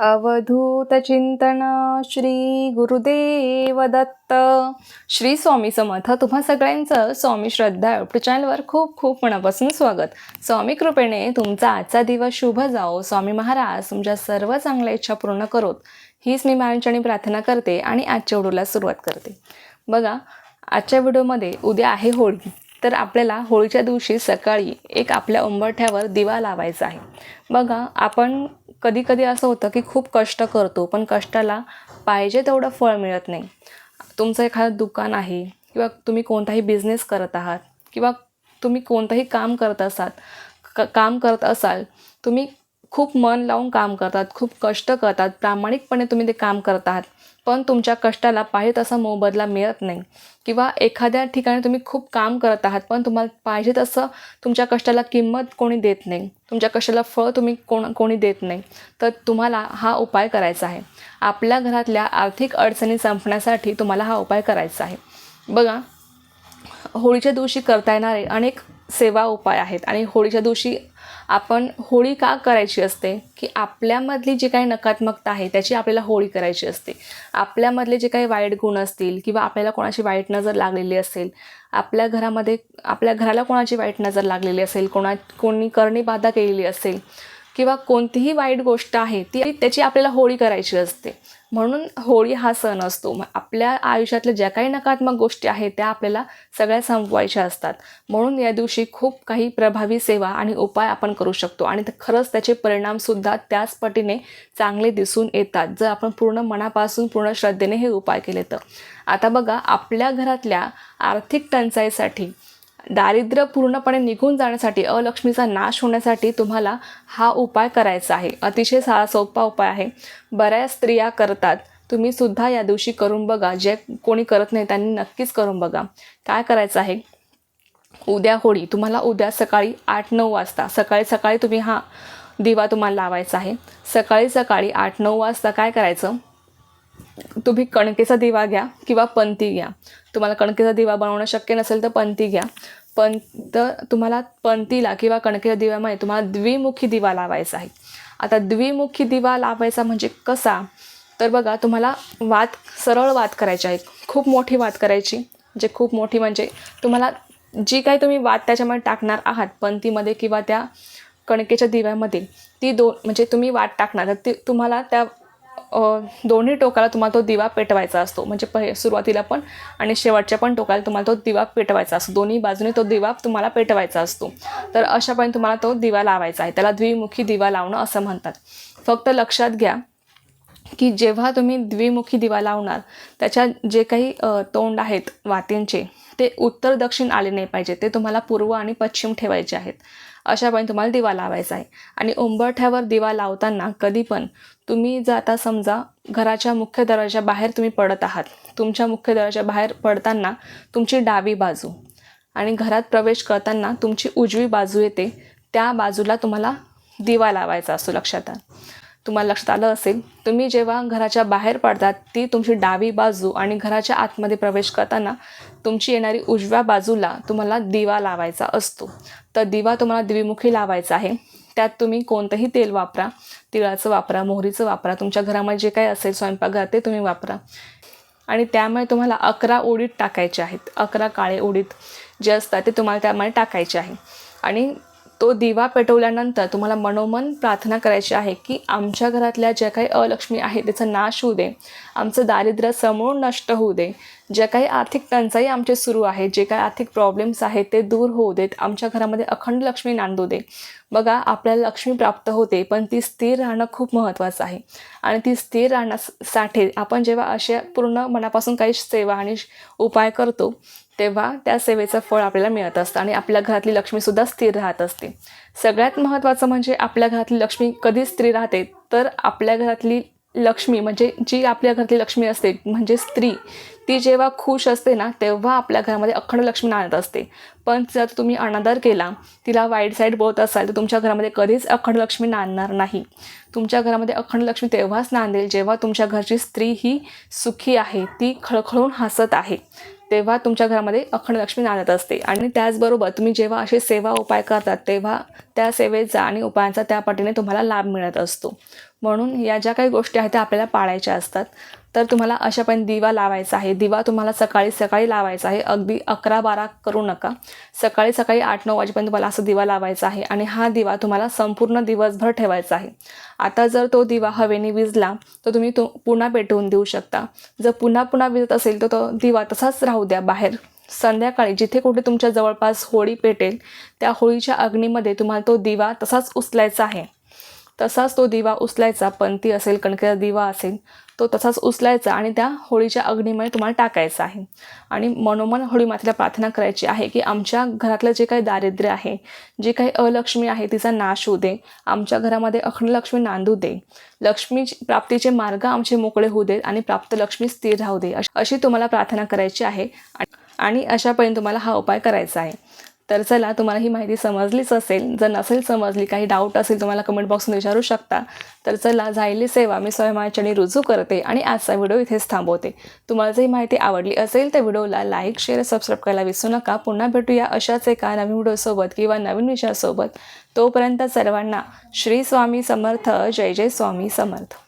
अवधूत चिंतन श्री गुरुदेव दत्त श्री स्वामी समर्थ तुम्हा सगळ्यांचं स्वामी श्रद्धा युट्यूब चॅनलवर खूप खूप मनापासून स्वागत. स्वामी कृपेने तुमचा आजचा दिवस शुभ जाओ स्वामी महाराज तुमच्या सर्व चांगल्या इच्छा पूर्ण करोत. हीच मी मानचणी प्रार्थना करते आणि आजच्या व्हिडिओला सुरुवात करते. बघा आजच्या व्हिडिओमध्ये उद्या आहे होळी. तर आपल्याला होळीच्या दिवशी सकाळी एक आपल्या उंबरठ्यावर दिवा लावायचा आहे. बघा आपण कधी कधी असं होतं की खूप कष्ट करतो पण कष्टाला पाहिजे तेवढं फळ मिळत नाही. तुमचं एखादं दुकान आहे किंवा तुम्ही कोणताही बिझनेस करत आहात किंवा तुम्ही कोणतंही काम करत असाल क काम करत असाल तुम्ही खूप मन लावून काम करतात खूप कष्ट करतात प्रामाणिकपणे तुम्ही ते काम करत आहात. पण तुमच्या कष्टाला पाहिजे तसा मोबदला मिळत नाही. किंवा एखाद्या ठिकाणी तुम्ही खूप काम करत आहात पण तुम्हाला पाहिजे तसं तुमच्या कष्टाला किंमत कोणी देत नाही. तुमच्या कष्टाला फळ तुम्ही कोण कोणी देत नाही. तर तुम्हाला हा उपाय करायचा आहे. आपल्या घरातल्या आर्थिक अडचणी संपण्यासाठी तुम्हाला हा उपाय करायचा आहे. बघा होळीच्या दिवशी करता येणारे अनेक सेवा उपाय आहेत. आणि होळीच्या दिवशी आपण होळी का करायची असते? की आपल्यामधली जी काही नकारात्मकता आहे त्याची आपल्याला होळी करायची असते. आपल्यामधले जे काही वाईट गुण असतील किंवा आपल्याला कोणाची वाईट नजर लागलेली असेल आपल्या घरामध्ये आपल्या घराला कोणाची वाईट नजर लागलेली असेल कोणा कोणी करणी बाधा केलेली असेल किंवा कोणतीही वाईट गोष्ट आहे ती त्याची आपल्याला होळी करायची असते. म्हणून होळी हा सण असतो. मग आपल्या आयुष्यातल्या ज्या काही नकारात्मक गोष्टी आहेत त्या आपल्याला सगळ्या संपवायच्या असतात. म्हणून या दिवशी खूप काही प्रभावी सेवा आणि उपाय आपण करू शकतो. आणि खरंच त्याचे परिणामसुद्धा त्याच पटीने चांगले दिसून येतात. जर आपण पूर्ण मनापासून पूर्ण श्रद्धेने हे उपाय केले तर. आता बघा आपल्या घरातल्या आर्थिक टंचाईसाठी दारिद्र्य पूर्णपणे निघून जाण्यासाठी अलक्ष्मीचा नाश होण्यासाठी तुम्हाला हा उपाय करायचा आहे. अतिशय सारा सोपा उपाय आहे. बऱ्याच स्त्रिया करतात. तुम्ही सुद्धा या दिवशी करून बघा. जे कोणी करत नाही त्यांनी नक्कीच करून बघा. काय करायचं आहे? उद्या होळी. तुम्हाला उद्या सकाळी आठ नऊ वाजता सकाळी सकाळी तुम्ही हा दिवा तुम्हाला लावायचा आहे. सकाळी सकाळी आठ नऊ वाजता काय करायचं? तुम्ही कणकेचा दिवा घ्या किंवा पंती घ्या. तुम्हाला कणकेचा दिवा बनवणं शक्य नसेल तर पंती घ्या. पण तर तुम्हाला पंतीला किंवा कणकेच्या दिव्यामध्ये तुम्हाला द्विमुखी दिवा लावायचा आहे. आता द्विमुखी दिवा लावायचा म्हणजे कसा? तर बघा तुम्हाला वात सरळ वात करायची आहे. खूप मोठी वात करायची. म्हणजे खूप मोठी म्हणजे तुम्हाला जी काही तुम्ही वात त्याच्यामध्ये टाकणार आहात पंतीमध्ये किंवा त्या कणकेच्या दिव्यामध्ये ती दोन म्हणजे तुम्ही वाट टाकणार. तर ती तुम्हाला त्या दोन्ही टोकाला तुम्हाला तो दिवा पेटवायचा असतो. म्हणजे पहि सुरुवातीला पण आणि शेवटच्या पण टोकाला तुम्हाला तो दिवा पेटवायचा असतो. दोन्ही बाजूने तो दिवा तुम्हाला पेटवायचा असतो. तर अशापणे तुम्हाला तो दिवा लावायचा आहे. त्याला द्विमुखी दिवा लावणं असं म्हणतात. फक्त लक्षात घ्या की जेव्हा तुम्ही द्विमुखी दिवा लावणार त्याच्या जे काही तोंड आहेत वातींचे ते उत्तर दक्षिण आले नाही पाहिजे. ते तुम्हाला पूर्व आणि पश्चिम ठेवायचे आहेत. अशा पण तुम्हाला दिवा लावायचा आहे. आणि उंबरठ्यावर दिवा लावताना कधी पण तुम्ही जर आता समजा घराच्या मुख्य दरवाजा बाहेर तुम्ही पडत आहात. तुमच्या मुख्य दरवाजा बाहेर पडताना तुमची डावी बाजू आणि घरात प्रवेश करताना तुमची उजवी बाजू येते. त्या बाजूला तुम्हाला दिवा लावायचा असतो लक्षात तुम्हाला लक्षात आलं असेल तुम्ही जेव्हा घराच्या बाहेर पडतात ती तुमची डावी बाजू आणि घराच्या आतमध्ये प्रवेश करताना तुमची येणारी उजव्या बाजूला तुम्हाला दिवा लावायचा असतो. तर दिवा तुम्हाला द्विमुखी लावायचा आहे. त्यात तुम्ही कोणतंही तेल वापरा तिळाचं वापरा मोहरीचं वापरा तुमच्या घरामध्ये जे काही असेल स्वयंपाकघरात ते तुम्ही वापरा. आणि त्यामुळे तुम्हाला अकरा ओडीत टाकायचे आहेत. अकरा काळे ओडीत जे असतात ते तुम्हाला त्यामुळे टाकायचे आहे. आणि तो दिवा पेटवल्यानंतर तुम्हाला मनोमन प्रार्थना करायची आहे की आमच्या घरातल्या ज्या काही अलक्ष्मी आहेत त्याचा नाश होऊ दे. आमचं दारिद्र्य समूळ नष्ट होऊ दे. ज्या काही आर्थिक टंचाई आमचे सुरू आहे जे काही आर्थिक प्रॉब्लेम्स आहेत ते दूर होऊ देत आमच्या घरामध्ये अखंड लक्ष्मी नांदू दे. बघा आपल्याला लक्ष्मी प्राप्त होते पण ती स्थिर राहणं खूप महत्त्वाचं आहे. आणि ती स्थिर राहण्यासाठी आपण जेव्हा अशा पूर्ण मनापासून काही सेवा आणि उपाय करतो तेव्हा त्या सेवेचं फळ आपल्याला मिळत असतं आणि आपल्या घरातली लक्ष्मीसुद्धा स्थिर राहत असते. सगळ्यात महत्त्वाचं म्हणजे आपल्या घरातली लक्ष्मी कधी स्त्री राहते तर आपल्या घरातली लक्ष्मी म्हणजे जी आपल्या घरातली लक्ष्मी असते म्हणजे स्त्री ती जेव्हा खुश असते ना तेव्हा आपल्या घरामध्ये अखंड लक्ष्मी नांदत असते. पण जर तुम्ही अनादर केला तिला वाईट साईड बोलत असाल तर तुमच्या घरामध्ये कधीच अखंड लक्ष्मी नांदणार नाही. तुमच्या घरामध्ये अखंड लक्ष्मी तेव्हाच नांदेल जेव्हा तुमच्या घरची स्त्री ही सुखी आहे ती खळखळून हसत आहे. तेव्हा तुमच्या घरामध्ये अखंड लक्ष्मी नांदत असते. आणि त्याचबरोबर तुम्ही जेव्हा असे सेवा उपाय करतात तेव्हा त्या सेवेचा आणि उपायांचा त्या पटीने तुम्हाला लाभ मिळत असतो. म्हणून या ज्या काही गोष्टी आहेत त्या आपल्याला पाळायच्या असतात. तर तुम्हाला अशा पण दिवा लावायचा आहे. दिवा तुम्हाला सकाळी सकाळी लावायचा आहे. अगदी अकरा बारा करू नका. सकाळी सकाळी आठ नऊ वाजेपर्यंत तुम्हाला असं दिवा लावायचा आहे आणि हा दिवा तुम्हाला संपूर्ण दिवसभर ठेवायचा आहे. आता जर तो दिवा हवेने विजला तर तुम्ही तो पुन्हा पेटवून देऊ शकता. जर पुन्हा पुन्हा विजत असेल तर तो दिवा तसाच राहू द्या बाहेर. संध्याकाळी जिथे कुठे तुमच्या जवळपास होळी पेटेल त्या होळीच्या अग्नीमध्ये तुम्हाला तो दिवा तसाच उचलायचा आहे. तसाच तो दिवा उचलायचा पंथी असेल कणकेचा दिवा असेल तो तसाच उचलायचा आणि त्या होळीच्या अग्नीमध्ये तुम्हाला टाकायचा आहे. आणि मनोमन होळी मातेला प्रार्थना करायची आहे की आमच्या घरातलं जे काही दारिद्र्य आहे जे काही अलक्ष्मी आहे तिचा नाश होऊ दे. आमच्या घरामध्ये अखंडलक्ष्मी नांदू दे. लक्ष्मी प्राप्तीचे मार्ग आमचे मोकळे होऊ देत आणि प्राप्त लक्ष्मी स्थिर राहू दे. अशी तुम्हाला प्रार्थना करायची आहे आणि अशापर्यंत तुम्हाला हा उपाय करायचा आहे. तर चला तुम्हाला ही माहिती समजलीच असेल. जर नसेल समजली काही डाऊट असेल तुम्हाला कमेंट बॉक्समध्ये विचारू शकता. तर चला झालेली सेवा. मी स्वयंमाचणी रुजू करते आणि आजचा व्हिडिओ इथेच थांबवते. तुम्हाला जर ही माहिती आवडली असेल तर व्हिडिओला लाईक शेअर सबस्क्राईब करायला विसरू नका. पुन्हा भेटूया अशाच एका नवीन व्हिडिओसोबत किंवा नवीन विषयासोबत. तोपर्यंत सर्वांना श्री स्वामी समर्थ. जय जय स्वामी समर्थ.